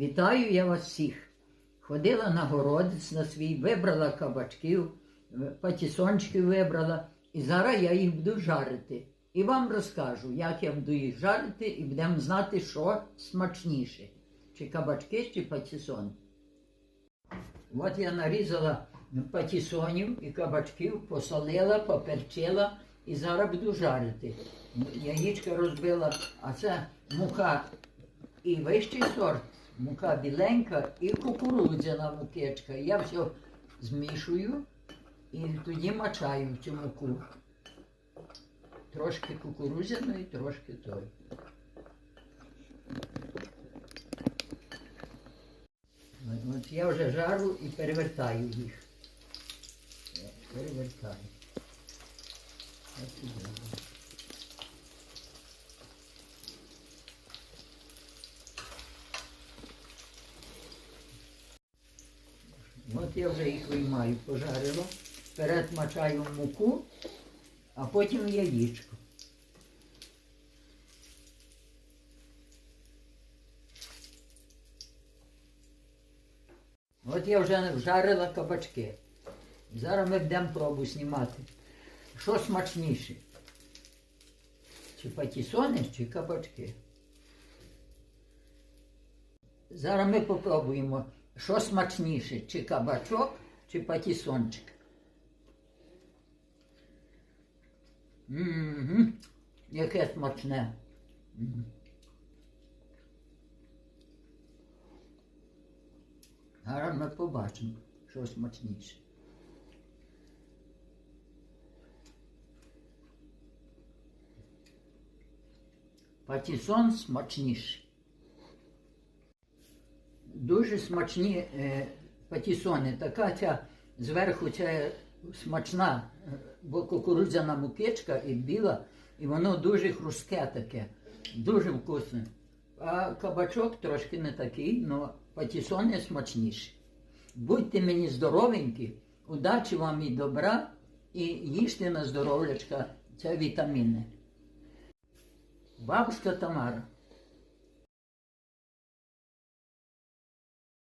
Вітаю я вас всіх. Ходила на городець на свій, вибрала кабачків, е, патісончиків вибрала, і зараз я їх буду жарити. І вам розкажу, як я буду їх жарити, і будемо знати, що смачніше. Чи кабачки, чи патісон. От я нарізала патісонів і кабачків, посолила, поперчила і зараз буду жарити. Яєчко розбила, а це мука і вищий сорт, мука біленька і кукурудзяна мукечка. Я все змішую і тоді мачаю цю муку. Трошки кукурудзяної, трошки той. От- я вже жару і перевертаю їх. Перевертаю. От От я вже їх виймаю, пожарила. Вперед мачаю муку, а потім в яєчко. От я вже вжарила кабачки. Зараз ми будемо пробу знімати. Що смачніше? Чи патісони, чи кабачки? Зараз ми попробуємо, що смачніше, чи кабачок, чи патісончик. Угу. Яке смачне. Зараз ми побачимо, що смачніше. Патісон смачніше. Дуже смачні е, патісони. Така ця зверху ця смачна, е, бо кукурудзяна мукичка і біла, і воно дуже хрустке таке, дуже вкусне. А кабачок трошки не такий, але патісони смачніші. Будьте мені здоровенькі, удачі вам і добра, і їжте на здоров'ячка, це вітаміни. Бабушка Тамара.